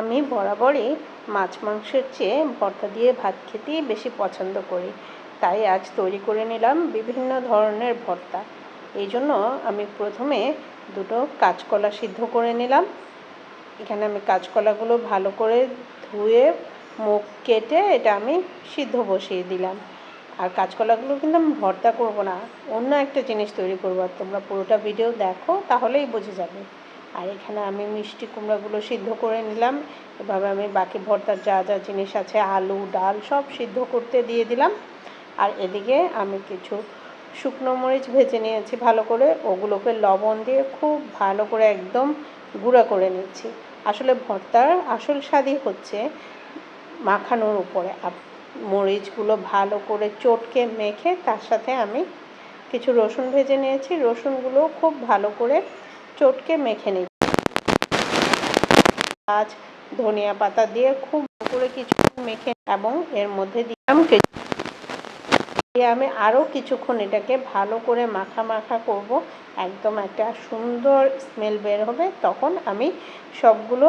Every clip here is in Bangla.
আমি বরাবরই মাছ মাংসের চেয়ে ভর্তা দিয়ে ভাত খেতেই বেশি পছন্দ করি। তাই আজ তৈরি করে নিলাম বিভিন্ন ধরনের ভর্তা। এই জন্য আমি প্রথমে দুটো কাঁচকলা সিদ্ধ করে নিলাম। এখানে আমি কাঁচকলাগুলো ভালো করে ধুয়ে মুখ কেটে এটা আমি সিদ্ধ বসিয়ে দিলাম। আর কাঁচকলাগুলো কিন্তু আমি ভর্তা করব না, অন্য একটা জিনিস তৈরি করব। আর তোমরা পুরোটা ভিডিও দেখো, তাহলেই বুঝে যাবে। আর এখানে আমি মিষ্টি কুমড়াগুলো সিদ্ধ করে নিলাম। এভাবে আমি বাকি ভর্তার যা যা জিনিস আছে, আলু, ডাল, সব সিদ্ধ করতে দিয়ে দিলাম। আর এদিকে আমি কিছু শুকনো মরিচ ভেজে নিয়েছি ভালো করে। ওগুলোকে লবণ দিয়ে খুব ভালো করে একদম গুঁড়া করে নিচ্ছি। আসলে ভর্তার আসল স্বাদই হচ্ছে মাখানোর উপরে। মরিচগুলো ভালো করে চটকে মেখে তার সাথে আমি কিছু রসুন ভেজে নিয়েছি। রসুনগুলো খুব ভালো করে চটকে মেখে নিই আজ ধনিয়া পাতা দিয়ে খুব করে কিছু মেখে এবং এর মধ্যে দিলাম দিয়ে আমি আরও কিছুক্ষণ এটাকে ভালো করে মাখা মাখা করব। একদম একটা সুন্দর স্মেল বের হবে। তখন আমি সবগুলো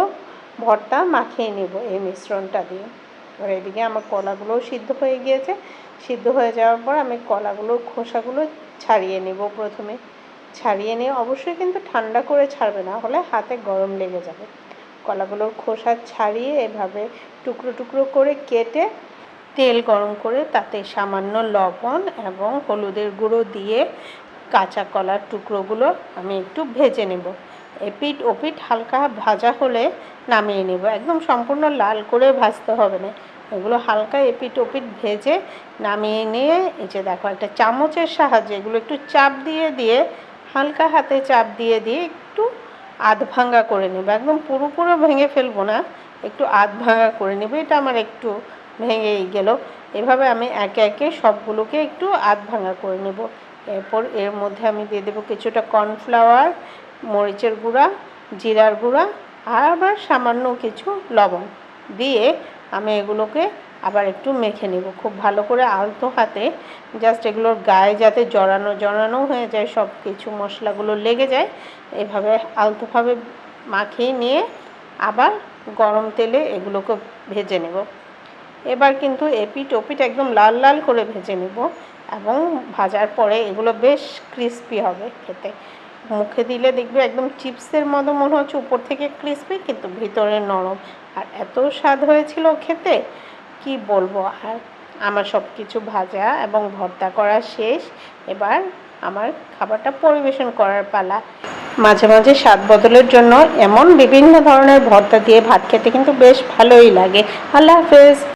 ভর্তা মাখিয়ে নেব এই মিশ্রণটা দিয়ে। আর এদিকে আমার কলাগুলোও সিদ্ধ হয়ে গিয়েছে। সিদ্ধ হয়ে যাওয়ার পর আমি কলাগুলোর খোসাগুলো ছাড়িয়ে নেব প্রথমে। ছাড়িয়ে নিয়ে অবশ্যই কিন্তু ঠান্ডা করে ছাড়বে, না হলে হাতে গরম লেগে যাবে। কলাগুলোর খোসা ছাড়িয়ে এভাবে টুকরো টুকরো করে কেটে তেল গরম করে তাতে সামান্য লবণ এবং হলুদের গুঁড়ো দিয়ে কাঁচা কলার টুকরোগুলো আমি একটু ভেজে নেব। এপিট ওপিট হালকা ভাজা হলে নামিয়ে নেব। একদম সম্পূর্ণ লাল করে ভাজতে হবে না। এগুলো হালকা এপিট ওপিট ভেজে নামিয়ে নিয়ে এই যে দেখো একটা চামচের সাহায্যে এগুলো একটু চাপ দিয়ে দিয়ে হালকা হাতে চাপ দিয়ে দিয়ে একটু আধ ভাঙ্গা করে নেব। একদম পুরোপুরো ভেঙে ফেলব না, একটু আধ ভাঙ্গা করে নেব। এটা আমার একটু ভেঙেই গেল। এভাবে আমি একে একে সবগুলোকে একটু আধ ভাঙ্গা করে নেব। এরপর এর মধ্যে আমি দিয়ে দেবো কিছুটা কর্নফ্লাওয়ার, মরিচের গুঁড়া, জিরার গুঁড়া, আর আবার সামান্য কিছু লবণ। দিয়ে আমি এগুলোকে আবার একটু মেখে নেব। খুব ভালো করে আলতো হাতে জাস্ট এগুলোর গায়ে যাতে জড়ানো জড়ানো হয়ে যায় সব কিছু মশলাগুলো লেগে যায়, এভাবে আলতোভাবে মাখিয়ে নিয়ে আবার গরম তেলে এগুলোকে ভেজে নেব। এবার কিন্তু এপিট ওপিট একদম লাল লাল করে ভেজে নেব এবং ভাজার পরে এগুলো বেশ ক্রিস্পি হবে খেতে। মুখে দিলে দেখবে একদম চিপসের মতো মনে হচ্ছে উপর থেকে ক্রিস্পি কিন্তু ভিতরে নরম। আর এত স্বাদ হয়েছিল খেতে, কি বলব? আর আমার সব কিছু ভাজা এবং ভর্তা করা শেষ। এবার আমার খাবারটা পরিবেশন করার পালা। মাঝে মাঝে স্বাদ বদলের জন্য এমন বিভিন্ন ধরনের ভর্তা দিয়ে ভাত খেতে কিন্তু বেশ ভালোই লাগে। আল্লাহ হাফেজ।